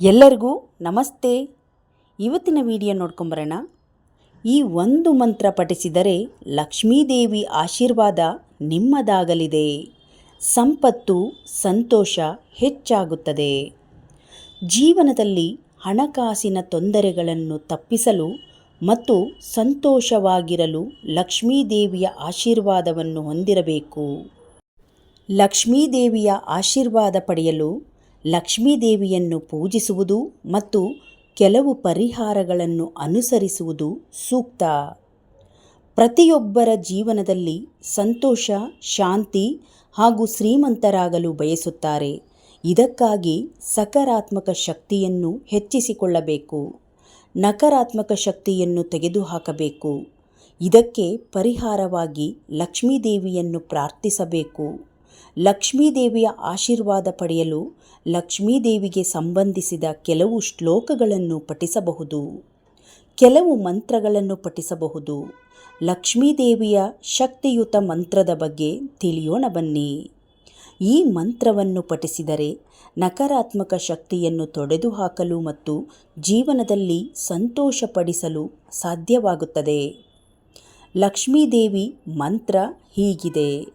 ಎಲ್ಲರಿಗೂ ನಮಸ್ತೆ. ಇವತ್ತಿನ ವಿಡಿಯೋ ನೋಡ್ಕೊಂಬರೋಣ. ಈ ಒಂದು ಮಂತ್ರ ಪಠಿಸಿದರೆ ಲಕ್ಷ್ಮೀದೇವಿ ಆಶೀರ್ವಾದ ನಿಮ್ಮದಾಗಲಿದೆ. ಸಂಪತ್ತು, ಸಂತೋಷ ಹೆಚ್ಚಾಗುತ್ತದೆ. ಜೀವನದಲ್ಲಿ ಹಣಕಾಸಿನ ತೊಂದರೆಗಳನ್ನು ತಪ್ಪಿಸಲು ಮತ್ತು ಸಂತೋಷವಾಗಿರಲು ಲಕ್ಷ್ಮೀದೇವಿಯ ಆಶೀರ್ವಾದವನ್ನು ಹೊಂದಿರಬೇಕು. ಲಕ್ಷ್ಮೀದೇವಿಯ ಆಶೀರ್ವಾದ ಪಡೆಯಲು ಲಕ್ಷ್ಮೀದೇವಿಯನ್ನು ಪೂಜಿಸುವುದು ಮತ್ತು ಕೆಲವು ಪರಿಹಾರಗಳನ್ನು ಅನುಸರಿಸುವುದು ಸೂಕ್ತ. ಪ್ರತಿಯೊಬ್ಬರ ಜೀವನದಲ್ಲಿ ಸಂತೋಷ, ಶಾಂತಿ ಹಾಗೂ ಶ್ರೀಮಂತರಾಗಲು ಬಯಸುತ್ತಾರೆ. ಇದಕ್ಕಾಗಿ ಸಕಾರಾತ್ಮಕ ಶಕ್ತಿಯನ್ನು ಹೆಚ್ಚಿಸಿಕೊಳ್ಳಬೇಕು. ನಕಾರಾತ್ಮಕ ಶಕ್ತಿಯನ್ನು ತೆಗೆದುಹಾಕಬೇಕು. ಇದಕ್ಕೆ ಪರಿಹಾರವಾಗಿ ಲಕ್ಷ್ಮೀದೇವಿಯನ್ನು ಪ್ರಾರ್ಥಿಸಬೇಕು. ಲಕ್ಷ್ಮೀದೇವಿಯ ಆಶೀರ್ವಾದ ಪಡೆಯಲು ಲಕ್ಷ್ಮೀದೇವಿಗೆ ಸಂಬಂಧಿಸಿದ ಕೆಲವು ಶ್ಲೋಕಗಳನ್ನು ಪಠಿಸಬಹುದು. ಕೆಲವು ಮಂತ್ರಗಳನ್ನು ಪಠಿಸಬಹುದು. ಲಕ್ಷ್ಮೀದೇವಿಯ ಶಕ್ತಿಯುತ ಮಂತ್ರದ ಬಗ್ಗೆ ತಿಳಿಯೋಣ ಬನ್ನಿ. ಈ ಮಂತ್ರವನ್ನು ಪಠಿಸಿದರೆ ನಕಾರಾತ್ಮಕ ಶಕ್ತಿಯನ್ನು ತೊಡೆದುಹಾಕಲು ಮತ್ತು ಜೀವನದಲ್ಲಿ ಸಂತೋಷಪಡಿಸಲು ಸಾಧ್ಯವಾಗುತ್ತದೆ. ಲಕ್ಷ್ಮೀದೇವಿ ಮಂತ್ರ ಹೀಗಿದೆ.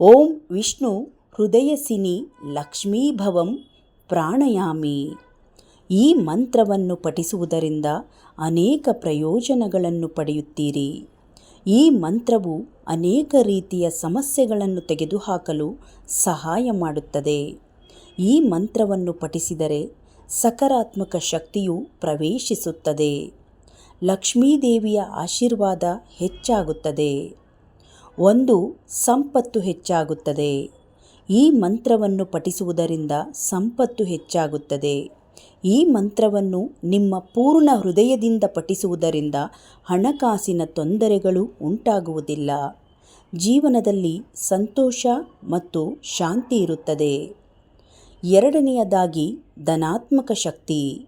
ಓಂ ವಿಷ್ಣು ಹೃದಯಸಿನಿ ಲಕ್ಷ್ಮೀಭವಂ ಪ್ರಾಣಯಾಮಿ. ಈ ಮಂತ್ರವನ್ನು ಪಠಿಸುವುದರಿಂದ ಅನೇಕ ಪ್ರಯೋಜನಗಳನ್ನು ಪಡೆಯುತ್ತೀರಿ. ಈ ಮಂತ್ರವು ಅನೇಕ ರೀತಿಯ ಸಮಸ್ಯೆಗಳನ್ನು ತೆಗೆದುಹಾಕಲು ಸಹಾಯ ಮಾಡುತ್ತದೆ. ಈ ಮಂತ್ರವನ್ನು ಪಠಿಸಿದರೆ ಸಕಾರಾತ್ಮಕ ಶಕ್ತಿಯು ಪ್ರವೇಶಿಸುತ್ತದೆ. ಲಕ್ಷ್ಮೀದೇವಿಯ ಆಶೀರ್ವಾದ ಹೆಚ್ಚಾಗುತ್ತದೆ. ಒಂದು ಸಂಪತ್ತು ಹೆಚ್ಚಾಗುತ್ತದೆ. ಈ ಮಂತ್ರವನ್ನು ಪಠಿಸುವುದರಿಂದ ಸಂಪತ್ತು ಹೆಚ್ಚಾಗುತ್ತದೆ. ಈ ಮಂತ್ರವನ್ನು ನಿಮ್ಮ ಪೂರ್ಣ ಹೃದಯದಿಂದ ಪಠಿಸುವುದರಿಂದ ಹಣಕಾಸಿನ ತೊಂದರೆಗಳು ಉಂಟಾಗುವುದಿಲ್ಲ. ಜೀವನದಲ್ಲಿ ಸಂತೋಷ ಮತ್ತು ಶಾಂತಿ ಇರುತ್ತದೆ. ಎರಡನೆಯದಾಗಿ ಧನಾತ್ಮಕ ಶಕ್ತಿ.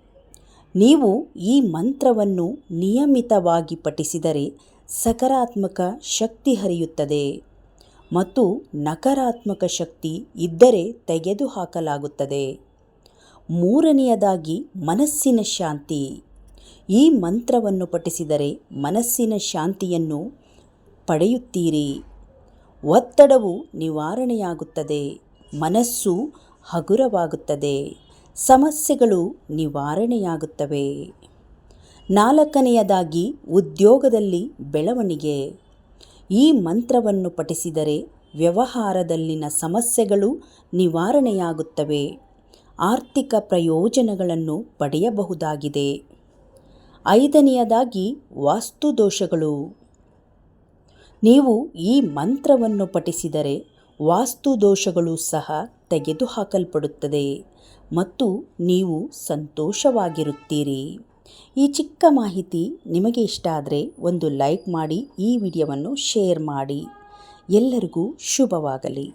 ನೀವು ಈ ಮಂತ್ರವನ್ನು ನಿಯಮಿತವಾಗಿ ಪಠಿಸಿದರೆ ಸಕಾರಾತ್ಮಕ ಶಕ್ತಿ ಹರಿಯುತ್ತದೆ ಮತ್ತು ನಕಾರಾತ್ಮಕ ಶಕ್ತಿ ಇದ್ದರೆ ತೆಗೆದುಹಾಕಲಾಗುತ್ತದೆ. ಮೂರನೆಯದಾಗಿ ಮನಸ್ಸಿನ ಶಾಂತಿ. ಈ ಮಂತ್ರವನ್ನು ಪಠಿಸಿದರೆ ಮನಸ್ಸಿನ ಶಾಂತಿಯನ್ನು ಪಡೆಯುತ್ತೀರಿ. ಒತ್ತಡವು ನಿವಾರಣೆಯಾಗುತ್ತದೆ, ಮನಸ್ಸು ಹಗುರವಾಗುತ್ತದೆ, ಸಮಸ್ಯೆಗಳು ನಿವಾರಣೆಯಾಗುತ್ತವೆ. ನಾಲ್ಕನೆಯದಾಗಿ ಉದ್ಯೋಗದಲ್ಲಿ ಬೆಳವಣಿಗೆ. ಈ ಮಂತ್ರವನ್ನು ಪಠಿಸಿದರೆ ವ್ಯವಹಾರದಲ್ಲಿನ ಸಮಸ್ಯೆಗಳು ನಿವಾರಣೆಯಾಗುತ್ತವೆ. ಆರ್ಥಿಕ ಪ್ರಯೋಜನಗಳನ್ನು ಪಡೆಯಬಹುದಾಗಿದೆ. ಐದನೆಯದಾಗಿ ವಾಸ್ತುದೋಷಗಳು. ನೀವು ಈ ಮಂತ್ರವನ್ನು ಪಠಿಸಿದರೆ ವಾಸ್ತುದೋಷಗಳು ಸಹ ತೆಗೆದುಹಾಕಲ್ಪಡುತ್ತದೆ ಮತ್ತು ನೀವು ಸಂತೋಷವಾಗಿರುತ್ತೀರಿ. ಈ ಚಿಕ್ಕ ಮಾಹಿತಿ ನಿಮಗೆ ಇಷ್ಟ ಆದರೆ ಒಂದು ಲೈಕ್ ಮಾಡಿ ಈ ವಿಡಿಯೋವನ್ನು ಶೇರ್ ಮಾಡಿ. ಎಲ್ಲರಿಗೂ ಶುಭವಾಗಲಿ.